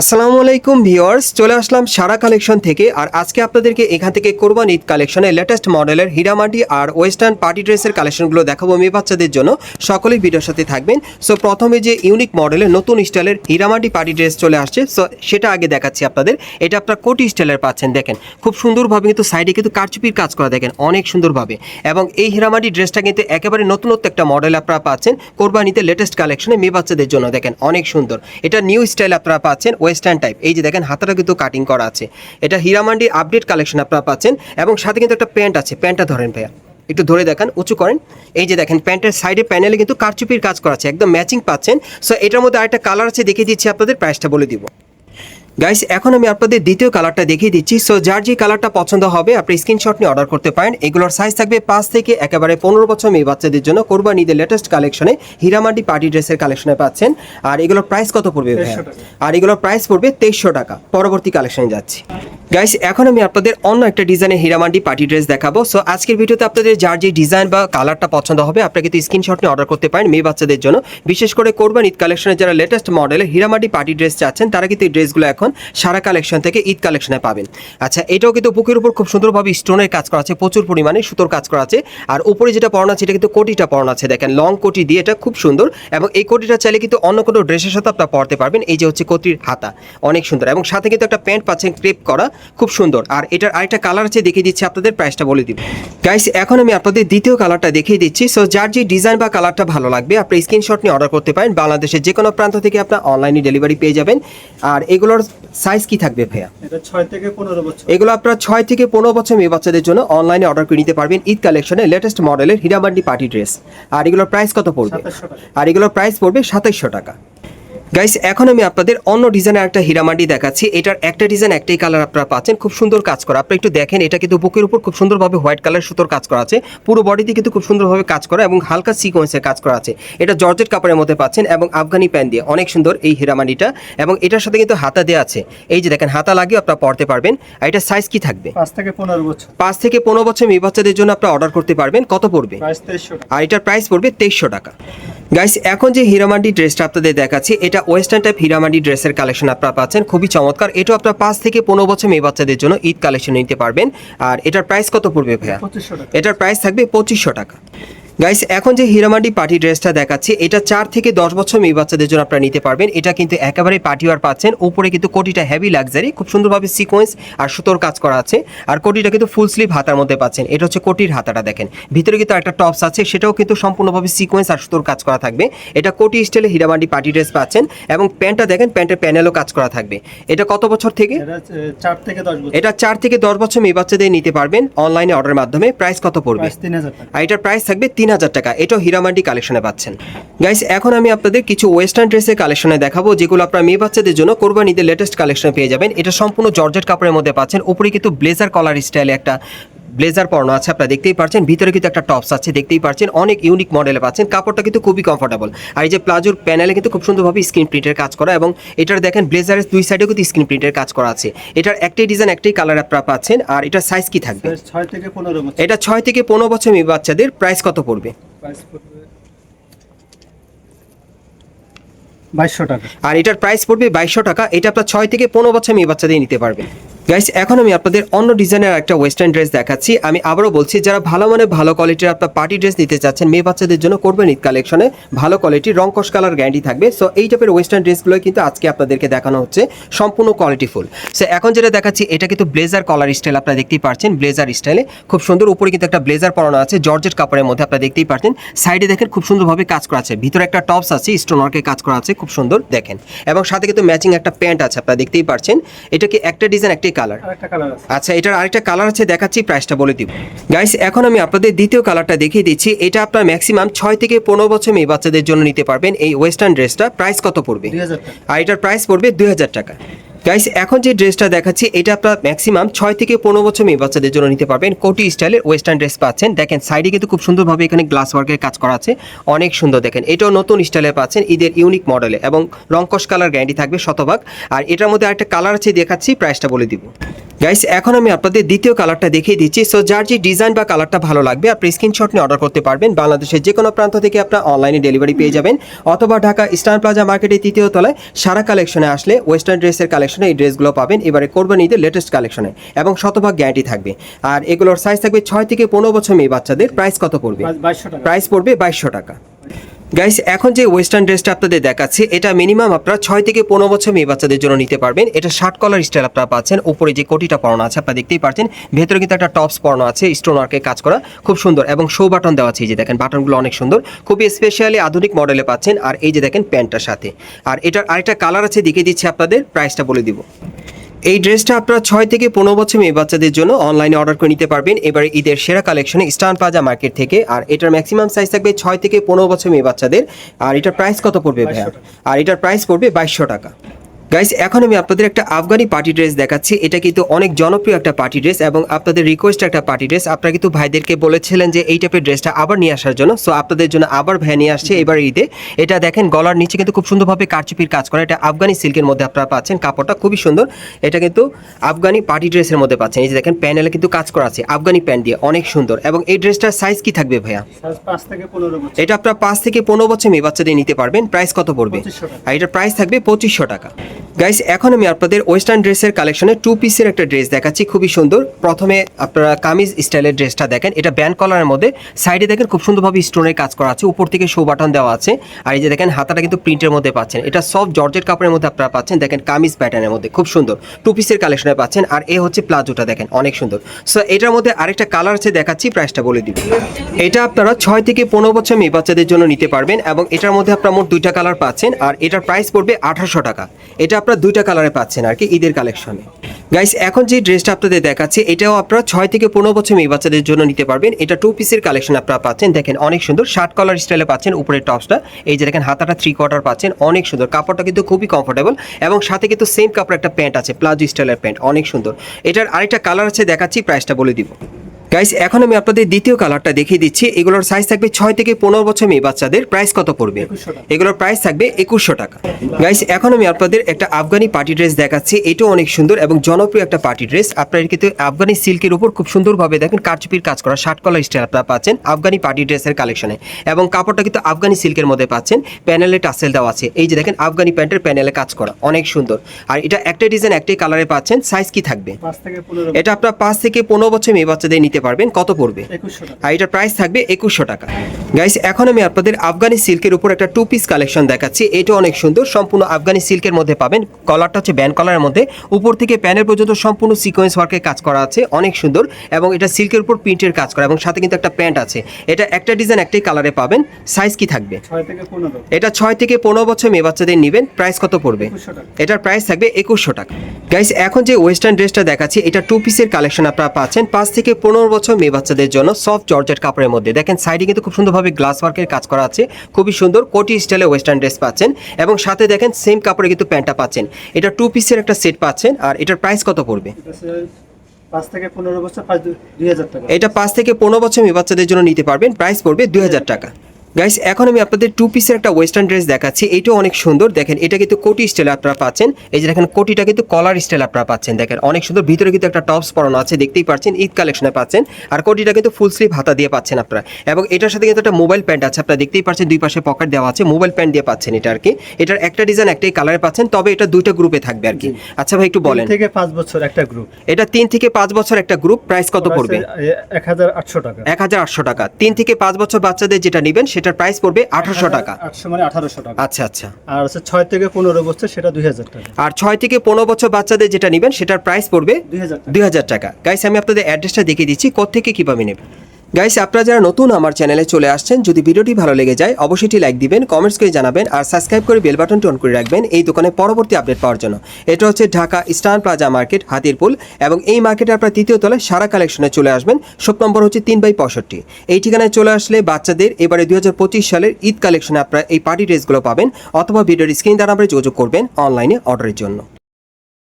আসসালামু আলাইকুম ভিউয়ার্স, চলে আসলাম সারা কালেকশন থেকে। আর আজকে আপনাদেরকে এখান থেকে কোরবান ঈদ কালেকশনের লেটেস্ট মডেলের হীরামাটি আর ওয়েস্টার্ন পার্টি ড্রেসের কালেকশনগুলো দেখাবো মেয়ে বাচ্চাদের জন্য। সকলেই ভিডিওর সাথে থাকবেন। সো প্রথমে যে ইউনিক মডেলের নতুন স্টাইলের হীরামাটি পার্টি ড্রেস চলে আসছে। সো সেটা আগে দেখাচ্ছি আপনাদের। এটা আপনার কোটি স্টাইলের পাচ্ছেন, দেখেন। খুব সুন্দরভাবে কিন্তু সাইডে কিন্তু কারচুপির কাজ করা, দেখেন, অনেক সুন্দরভাবে। এবং এই হীরামাটি ড্রেসটা কিন্তু একেবারে নতুনত্ব একটা মডেল আপনারা পাচ্ছেন। কোরবানিতে লেটেস্ট কালেকশনে মেয়ে বাচ্চাদের জন্য, দেখেন, অনেক সুন্দর। এটা নিউ স্টাইল আপনারা পাচ্ছেন। ওয়েস্টার্ন টাইপ এই যে দেখেন, হাতাটা কিন্তু কাটিং করা আছে। এটা হীরামান্ডি আপডেট কালেকশন আপনারা পাচ্ছেন এবং সাথে কিন্তু একটা প্যান্ট আছে। প্যান্টটা ধরেন ভাইয়া, একটু ধরে দেখান, উঁচু করেন। এই যে দেখেন প্যান্টের সাইডে প্যানেলে কিন্তু কারচুপির কাজ করা আছে, একদম ম্যাচিং পাচ্ছেন। সো এটার মধ্যে আরেকটা কালার আছে, দেখিয়ে দিচ্ছি আপনাদের প্রাইসটা বলে দিব। গাইস এখন আমি আপনাদের দ্বিতীয় কালারটা দেখিয়ে দিচ্ছি। সো যার যে কালারটা পছন্দ হবে আপনি স্ক্রিনশট নিয়ে অর্ডার করতে পারেন। এগুলোর সাইজ থাকবে পাঁচ থেকে একেবারে পনেরো বছর মেয়ে বাচ্চাদের জন্য কোরবান ঈদের লেটেস্ট কালেকশনে হীরামান্ডি পার্টি ড্রেসের কালেকশনে পাচ্ছেন। আর এগুলোর প্রাইস কত পড়বে? আর এগুলোর প্রাইস পড়বে তেইশশো টাকা। পরবর্তী কালেকশনে যাচ্ছি। গাইস এখন আমি আপনাদের অন্য একটা ডিজাইনের হীরামান্ডি পার্টি ড্রেস দেখাবো। সো আজকের ভিডিওতে আপনাদের যার যে ডিজাইন বা কালারটা পছন্দ হবে আপনাকে কিন্তু স্ক্রিনশট নিয়ে অর্ডার করতে পারেন মেয়ে বাচ্চাদের জন্য। বিশেষ করে কোরবান ঈদ কালেকশনের যারা লেটেস্ট মডেলের হীরামান্ডি পার্টি ড্রেস চাচ্ছেন তারা কিন্তু এই ড্রেসগুলো এখন সারা কালেকশন থেকে ঈদ কালেকশনে পাবেন। আচ্ছা এটাও কিন্তু বুকের উপর খুব সুন্দরভাবে স্টোনের কাজ করা আছে, প্রচুর পরিমাণে সুতোর কাজ করা আছে। আর উপরে যেটা পড়ানো আছে, এটা কিন্তু কোটিটা পড়ানো আছে, দেখেন লং কোটি দিয়ে এটা খুব সুন্দর। এবং এই কোটিটা চাইলে কিন্তু অন্য কোনো ড্রেসের সাথে আপনারা পরতে পারবেন। এই যে হচ্ছে কোটির হাতা, অনেক সুন্দর। এবং সাথে কিন্তু একটা প্যান্ট পাচ্ছেন ক্রেপ করা, খুব সুন্দর। আর এটার আরেকটা কালার আছে, দেখিয়ে দিচ্ছি আপনাদের প্রাইসটা বলে দিব। গাইস এখন আমি আপনাদের দ্বিতীয় কালারটা দেখিয়ে দিচ্ছি। সো যার যে ডিজাইন বা কালারটা ভালো লাগবে, আপনি স্ক্রিনশট নিয়ে অর্ডার করতে পারেন। বাংলাদেশের যে কোনো প্রান্ত থেকে আপনার অনলাইনে ডেলিভারি পেয়ে যাবেন। আর এগুলোর সাইজ কি থাকবে ভাইয়া? এটা ছয় থেকে পনেরো বছর। এগুলো আপনার ছয় থেকে পনেরো বছর মেয়ে বাচ্চাদের জন্য অনলাইনে অর্ডার করে নিতে পারবেন ঈদ কালেকশনের লেটেস্ট মডেলের হীরামান্ডি পার্টি ড্রেস আর এগুলোর প্রাইস কত পড়বে? আর এগুলোর প্রাইস পড়বে সাতাইশশো টাকা। গাইস এখন আমি আপনাদের অন্য ডিজাইনের একটা হীরামান্ডি দেখাচ্ছি। এটার একটা ডিজাইন একটাই কালার আপনারা পাচ্ছেন। খুব সুন্দর কাজ করা। আপনি একটু দেখেন এটা কিন্তু বুকের উপর খুব সুন্দরভাবে হোয়াইট কালার সুতোর কাজ করা আছে। পুরো বডিতে কিন্তু খুব সুন্দরভাবে কাজ করা এবং হালকা সিকোয়েন্সের কাজ করা আছে। এটা জর্জেট কাপড়ের মধ্যে পাচ্ছেন এবং আফগানি প্যান দিয়ে। অনেক সুন্দর এই হীরামান্ডিটা এবং এটার সাথে কিন্তু হাতা দেওয়া আছে। এই যে দেখেন হাতা লাগিয়ে আপনারা পড়তে পারবেন। আর এটা সাইজ কি থাকবে? পাঁচ থেকে পনেরো বছর। পাঁচ থেকে পনেরো বছর মেয়ে বাচ্চাদের জন্য আপনারা অর্ডার করতে পারবেন। কত পড়বে? আর এটার প্রাইস পড়বে তেইশশো টাকা। গাইস এখন যে হিরামান্ডি ড্রেসটা আপনাদের দেখাচ্ছি এটা ওয়েস্টার্ন টাইপ হিরামান্ডি ড্রেসের কালেকশন আপনারা পাচ্ছেন। খুবই চমৎকার। এটা আপনার পাঁচ থেকে পনেরো বছর মেয়ে বাচ্চাদের জন্য ঈদ কালেকশন নিতে পারবেন। আর এটার প্রাইস কত পড়বে ভাইয়া? এটার প্রাইস থাকবে পঁচিশশো টাকা। গাইস এখন যে হীরামান্ডি পার্টি ড্রেসটা দেখাচ্ছি এটা চার থেকে দশ বছর মেয়ে বাচ্চাদের জন্য আপনারা নিতে পারবেন। এটা কিন্তু একেবারে পার্টি ওয়ার পাচ্ছেন। উপরে কিন্তু কোটিটা হেভি লাক্সারি খুব সুন্দরভাবে সিকোয়েন্স আর সুতোর কাজ করা আছে। আর কোটিটা কিন্তু ফুল স্লিভ হাতার মধ্যে পাচ্ছেন। এটা হচ্ছে কোটির হাতাটা দেখেন। ভিতরে কিন্তু একটা টপস আছে সেটাও কিন্তু সম্পূর্ণভাবে সিকোয়েন্স আর সুতোর কাজ করা থাকবে। এটা কোটি স্টাইলে হীরামান্ডি পার্টি ড্রেস পাচ্ছেন এবং প্যান্টটা দেখেন প্যান্টের প্যানেলও কাজ করা থাকবে। এটা কত বছর থেকে? এটা চার থেকে দশ বছর। এটা চার থেকে দশ বছর মেয়ে বাচ্চাদের নিতে পারবেন অনলাইনে অর্ডারের মাধ্যমে। প্রাইস কত পড়বে? আর এটার প্রাইস থাকবে তিন হাজার টাকা। এটাও হীরামান্ডি কালেকশনে পাচ্ছেন। গাইস এখন আমি আপনাদের কিছু ওয়েস্টার্ন ড্রেসের কালেকশনে দেখাবো, যেগুলো আপনার মেয়ে বাচ্চাদের জন্য কোরবান ঈদের লেটেস্ট কালেকশনে পেয়ে যাবেন। এটা সম্পূর্ণ জর্জেট কাপড়ের মধ্যে পাচ্ছেন। উপরে কিন্তু ব্লেজার কলার স্টাইলে একটা ব্লেজার পরানো আছে আপনারা দেখতেই পাচ্ছেন ভিতরে কিন্তু একটা টপস আছে দেখতেই পাচ্ছেন অনেক ইউনিক মডেলে পাচ্ছেন। কাপড়টা কিন্তু খুবই কমফোর্টেবল আর এই যে প্লাজোর প্যানেলে কিন্তু খুব সুন্দরভাবে স্ক্রিন প্রিন্টের কাজ করা এবং এটার দেখেন ব্লেজারের দুই সাইডেও কিন্তু স্ক্রিন প্রিন্টের কাজ করা আছে। এটার একটাই ডিজাইন একটাই কালার আপনারা পাচ্ছেন। আর এটার সাইজ কি থাকবে? ছয় থেকে পনেরো বছর। এটা ছয় থেকে পনেরো বছর মেয়ে বাচ্চাদের প্রাইস কত পড়বে? বাইশশো টাকা। আর এটার প্রাইস পড়বে বাইশশো টাকা। এটা আপনার ছয় থেকে পনেরো বছর মেয়ে বাচ্চাদের নিতে পারবেন। গাইস এখন আমি আপনাদের অন্য ডিজাইনের একটা ওয়েস্টার্ন ড্রেস দেখাচ্ছি। আমি আবারও বলছি, যারা ভালো মানে ভালো কোয়ালিটির আপনার পার্টি ড্রেস নিতে চাচ্ছেন, মেয়ে বাচ্চাদের জন্য করবেন ঈদ কালেকশনে ভালো কোয়ালিটির রং কস কালার গ্যারান্টি থাকবে। সো এই টাইপের ওয়েস্টার্ন ড্রেসগুলো কিন্তু আজকে আপনাদেরকে দেখানো হচ্ছে। সম্পূর্ণ কোয়ালিটিফুল সো এখন যেটা দেখাচ্ছি, এটা কিন্তু ব্লেজার কলার স্টাইল আপনারা দেখতেই পাচ্ছেন ব্লেজার স্টাইলে খুব সুন্দর উপরে কিন্তু একটা ব্লেজার পরানো আছে জর্জেট কাপড়ের মধ্যে আপনারা দেখতেই পাচ্ছেন সাইডে দেখেন, খুব সুন্দরভাবে কাজ করা আছে। ভিতরে একটা টপস আছে স্টোন ওয়ার্কের কাজ করা আছে, খুব সুন্দর দেখেন। এবং সাথে কিন্তু ম্যাচিং একটা প্যান্ট আছে, আপনারা দেখতেই পাচ্ছেন এটা কি একটা ডিজাইন একটাই কালার? আচ্ছা এটার আরেকটা কালার আছে দেখাচ্ছি প্রাইসটা বলে দিব। গাইস এখন আমি আপনাদের দ্বিতীয় কালারটা দেখিয়ে দিচ্ছি। এটা আপনার ম্যাক্সিমাম ছয় থেকে পনেরো বছর মেয়ে বাচ্চাদের জন্য নিতে পারবেন এই ওয়েস্টার্ন ড্রেসটা প্রাইস কত পড়বে? আর এটার প্রাইস পড়বে দুই হাজার টাকা। গাইস এখন যে ড্রেসটা দেখাচ্ছি, এটা আপনার ম্যাক্সিমাম ছয় থেকে পনেরো বছর মেয়ে বাচ্চাদের জন্য নিতে পারবেন। কোটি স্টাইলের ওয়েস্টার্ন ড্রেস পাচ্ছেন। দেখেন সাইডে কিন্তু খুব সুন্দরভাবে এখানে গ্লাস ওয়ার্কের কাজ করা আছে। অনেক সুন্দর, দেখেন, এটাও নতুন স্টাইলে পাচ্ছেন, ঈদের ইউনিক মডেলে এবং রংকশ কালার গ্যারান্টি থাকবে শতভাগ। আর এটার মধ্যে আরেকটা কালার আছে, দেখাচ্ছি প্রাইসটা বলে দিব। গাইস এখন আমি আপনাদের দ্বিতীয় কালারটা দেখিয়ে দিচ্ছি। সো যার যে ডিজাইন বা কালারটা ভালো লাগবে আপনি স্ক্রিনশট নিয়ে অর্ডার করতে পারবেন। বাংলাদেশের যে কোনো প্রান্ত থেকে আপনার অনলাইনে ডেলিভারি পেয়ে যাবেন। অথবা ঢাকা ইস্টার্ন প্লাজা মার্কেটের তৃতীয় তলায় সারা কালেকশনে আসলে ওয়েস্টার্ন ড্রেসের কালেকশনে এই ড্রেসগুলো পাবেন। এবারে কোরবানি ঈদের লেটেস্ট কালেকশনে এবং শতভাগ গ্যারান্টি থাকবে। আর এগুলোর সাইজ থাকবে ছয় থেকে পনেরো বছর মেয়ে বাচ্চাদের। প্রাইস কত পড়বে? প্রাইস পড়বে বাইশশো টাকা। গাইস এখন যে ওয়েস্টার্ন ড্রেসটা আপনাদের দেখাচ্ছি, এটা মিনিমাম আপনারা ছয় থেকে পনেরো বছর মেয়ে বাচ্চাদের জন্য নিতে পারবেন। এটা শার্ট কলার স্টাইল আপনারা পাচ্ছেন। উপরে যে কোটিটা পরানো আছে, আপনারা দেখতেই পাচ্ছেন ভেতরে কিন্তু একটা টপস পরানো আছে স্টোন ওয়ার্কে কাজ করা। খুব সুন্দর। এবং শো বাটন দেওয়া আছে, এই যে দেখেন, বাটনগুলো অনেক সুন্দর। খুবই স্পেশালি আধুনিক মডেলে পাচ্ছেন। আর এই যে দেখেন প্যান্টটার সাথে। আর এটার আরেকটা কালার আছে, দেখিয়ে দিচ্ছি আপনাদের প্রাইসটা বলে দিব। এই ড্রেসটা আপনারা ছয় থেকে পনেরো বছর মেয়ে বাচ্চাদের জন্য অনলাইনে অর্ডার করে নিতে পারবেন। এবারে ঈদের সেরা কালেকশনে স্টান প্লাজা মার্কেট থেকে। আর এটার ম্যাক্সিমাম সাইজ থাকবে ছয় থেকে পনেরো বছর মেয়ে বাচ্চাদের। আর এটার প্রাইস কত পড়বে ভাইয়া? আর এটার প্রাইস পড়বে বাইশশো টাকা। গাইস এখন আমি আপনাদের একটা আফগানি পার্টি ড্রেস দেখাচ্ছি। এটা কিন্তু অনেক জনপ্রিয় একটা পার্টি ড্রেস এবং আপনাদের রিকোয়েস্ট একটা পার্টি ড্রেস আপনারা কিন্তু ভাইদেরকে বলেছিলেন যে এই টাইপের ড্রেসটা আবার নিয়ে আসার জন্য। সো আপনাদের জন্য আবার ভাই নিয়ে আসছে এবার ঈদে। এটা দেখেন গলার নিচে কিন্তু খুব সুন্দরভাবে কারচুপির কাজ করা। এটা আফগানি সিল্কের মধ্যে আপনারা পাচ্ছেন। কাপড়টা খুবই সুন্দর। এটা কিন্তু আফগানি পার্টি ড্রেসের মধ্যে পাচ্ছেন। এই যে দেখেন প্যানেলে কিন্তু কাজ করা আছে আফগানি প্যান্ট দিয়ে। অনেক সুন্দর। এবং এই ড্রেসটার সাইজ কি থাকবে ভাইয়া? এটা আপনার পাঁচ থেকে পনেরো বছর মেয়ে বাচ্চাদের নিতে পারবেন। প্রাইস কত পড়বে? 2500 টাকা। আর এটার প্রাইস থাকবে পঁচিশশো টাকা। গাইস এখন আমি আপনাদের ওয়েস্টার্ন ড্রেসের কালেকশনে টু পিসের একটা ড্রেস দেখাচ্ছি, খুবই সুন্দর। প্রথমে আপনারা কামিজ স্টাইলের ড্রেসটা দেখেন। এটা ব্যান্ড কলারের মধ্যে। সাইডে দেখেন খুব সুন্দরভাবে স্টোনের কাজ করা আছে। উপর থেকে শো বাটন দেওয়া আছে। আর এই যে দেখেন, হাতাটা কিন্তু প্রিন্টের মধ্যে পাচ্ছেন। এটা সব জর্জের কাপড়ের মধ্যে আপনারা পাচ্ছেন। দেখেন, কামিজ প্যাটার্নের মধ্যে। খুব সুন্দর। টু পিসের কালেকশনে পাচ্ছেন। আর এ হচ্ছে প্লাজোটা দেখেন, অনেক সুন্দর। সো এটার মধ্যে আরেকটা কালার আছে, দেখাচ্ছি প্রাইসটা বলে দিব এটা আপনারা ছয় থেকে পনেরো বছর মেয়ে বাচ্চাদের জন্য নিতে পারবেন এবং এটার মধ্যে আপনারা মোট দুইটা কালার পাচ্ছেন। আর এটার প্রাইস পড়বে আঠারোশো টাকা। এটা আপনারা দুইটা কালারে পাচ্ছেন আর কি, ঈদের কালেকশনে গাইস এখন যে ড্রেসটা আপনাদের দেখাচ্ছি, এটাও আপনারা ছয় থেকে পনেরো বছর মেয়ে বাচ্চাদের জন্য নিতে পারবেন। এটা টু পিসের কালেকশন আপনারা পাচ্ছেন। দেখেন, অনেক সুন্দর শার্ট কলার স্টাইলে পাচ্ছেন উপরের টপসটা এই যে দেখেন, হাতাটা থ্রি কোয়ার্টার পাচ্ছেন, অনেক সুন্দর। কাপড়টা কিন্তু খুবই কমফোর্টেবল এবং সাথে কিন্তু সেম কাপড় একটা প্যান্ট আছে প্লাজো স্টাইলের প্যান্ট অনেক সুন্দর। এটার আরেকটা কালার আছে, দেখাচ্ছি প্রাইসটা বলে দিব। গাইস এখন আমি আপনাদের দ্বিতীয় কালারটা দেখিয়ে দিচ্ছি। এগুলোর সাইজ থাকবে ছয় থেকে পনেরো বছর মেয়ে বাচ্চাদের। প্রাইস কত পড়বে? এগুলোর প্রাইস থাকবে একুশশো টাকা। গাইস এখন আমি আপনাদের একটা আফগানি পার্টি ড্রেস দেখাচ্ছি। এটাও অনেক সুন্দর এবং জনপ্রিয় একটা পার্টি ড্রেস আপনারা কিন্তু আফগানি সিল্কের উপর খুব সুন্দরভাবে দেখেন কারচুপির কাজ করা শার্ট কলার স্টাইল আপনারা পাচ্ছেন আফগানি পার্টি ড্রেসের কালেকশনে এবং কাপড়টা কিন্তু আফগানি সিল্কের মধ্যে পাচ্ছেন। প্যানেলে টাসেল দেওয়া আছে। এই যে দেখেন আফগানি প্যান্টের প্যানেলে কাজ করা। অনেক সুন্দর। আর এটা একটা ডিজাইন একটাই কালারে পাচ্ছেন। সাইজ কি থাকবে? এটা আপনার পাঁচ থেকে পনেরো বছর মেয়ে বাচ্চাদের নিতে পারবেন কত পড়বে? আর এটার প্রাইস থাকবে একুশশো টাকা। গাইস এখন আমি আপনাদের আফগানি সিল্কের উপর একটা টু পিস কালেকশন দেখাচ্ছি। এটা অনেক সুন্দর সম্পূর্ণ আফগানি সিল্কের মধ্যে পাবেন। কলারটা হচ্ছে ব্যান্ড কলারের মধ্যে। উপর থেকে প্যানের পর্যন্ত সম্পূর্ণ সিকোয়েন্স ওয়ার্কের কাজ করা আছে অনেক সুন্দর। এবং এটা সিল্কের উপর প্রিন্টের কাজ করা এবং সাথে কিন্তু একটা প্যান্ট আছে। এটা একটা ডিজাইন একটাই কালারে পাবেন। সাইজ কি থাকবে? এটা ছয় থেকে পনেরো বছর মেয়ে বাচ্চাদের নেবেন। প্রাইস কত পড়বে? এটার প্রাইস থাকবে একুশশো টাকা। গাইস এখন যে ওয়েস্টার্ন ড্রেসটা দেখাচ্ছি এটা টু পিসের কালেকশন আপনারা পাচ্ছেন। পাঁচ থেকে পনেরো বছর মেয়ে বাচ্চাদের জন্য সফট জর্জেট কাপড়ের মধ্যে। দেখেন সাইডে কিন্তু খুব সুন্দরভাবে গ্লাস ওয়ার্কের কাজ করা আছে। খুবই সুন্দর কোটি স্টাইলে ওয়েস্টার্ন ড্রেস পাচ্ছেন। এবং সাথে দেখেন সেম কাপড়ে কিন্তু প্যান্টটা পাচ্ছেন। এটা টু পিসের একটা সেট পাচ্ছেন। আর এটার প্রাইস কত পড়বে? এটা পাঁচ থেকে পনেরো বছর পাঁচ দুই হাজার টাকা। এটা পাঁচ থেকে পনেরো বছর মেয়ে বাচ্চাদের জন্য নিতে পারবেন। প্রাইস পড়বে দুই হাজার টাকা। গাইস এখন আমি আপনাদের টু পিসের একটা ওয়েস্টার্ন ড্রেস দেখাচ্ছি। এটাও অনেক সুন্দর। দেখেন এটা কিন্তু কোটি স্টাইল আপনারা পাচ্ছেন। এই যে দেখেন কোটিটা কিন্তু কলার স্টাইল আপনারা পাচ্ছেন। দেখেন অনেক সুন্দর। ভিতরে কিন্তু একটা টপস পরানো আছে দেখতেই পাচ্ছেন ঈদ কালেকশনে পাচ্ছেন। আর কোটিটা কিন্তু ফুল স্লিভ হাতা দিয়ে পাচ্ছেন আপনারা। এবং এটার সাথে কিন্তু একটা মোবাইল প্যান্ট আছে আপনারা দেখতেই পাচ্ছেন দুই পাশে পকেট দেওয়া আছে মোবাইল প্যান্ট দিয়ে পাচ্ছেন এটা আর কি এটার একটা ডিজাইন একটাই কালারে পাচ্ছেন তবে এটা দুইটা গ্রুপে থাকবে আর কি আচ্ছা ভাই একটু বলেন। থেকে পাঁচ বছর একটা গ্রুপ এটা তিন থেকে পাঁচ বছর একটা গ্রুপ প্রাইস কত পড়বে? এক হাজার আটশো টাকা। এক হাজার আটশো টাকা। তিন থেকে পাঁচ বছর বাচ্চাদের যেটা নেবেন সেটার প্রাইস পড়বে আঠারোশো টাকা। আটশো মানে আঠারোশো টাকা। আচ্ছা আচ্ছা। আর হচ্ছে ছয় থেকে পনেরো বছর সেটা দুই হাজার টাকা। আর ছয় থেকে পনেরো বছর বাচ্চাদের যেটা নেবেন সেটার প্রাইস পড়বে দুই হাজার টাকা। টাকা। গাইস আমি আপনাদের অ্যাড্রেসটা দেখিয়ে দিচ্ছি কোথেকে কীভাবে নেবেন? গাইস আপনারা যারা নতুন আমার চ্যানেলে চলে আসছেন, যদি ভিডিওটি ভালো লেগে যায়, অবশ্যই লাইক দিবেন কমেন্টস করে জানাবেন, আর সাবস্ক্রাইব করে বেল বাটনটি অন করে রাখবেন এই দোকানে পরবর্তী আপডেট পাওয়ার জন্য। এটা হচ্ছে Dhaka Star Plaza market Hatirpool, এবং এই মার্কেটে আপনারা তৃতীয় তলায় সারা কালেকশনে চলে আসবেন। শপ নম্বর হচ্ছে তিন বাই পঁয়ষট্টি। এই ঠিকানায় চলে আসলে বাচ্চাদের এবারে দু হাজার পঁচিশ সালের ঈদ কালেকশনে আপনারা এই পার্টি ড্রেসগুলো পাবেন, অথবা ভিডিওর স্ক্রিন দ্বারা আমরা যোগাযোগ করবেন অনলাইনে অর্ডারের জন্য।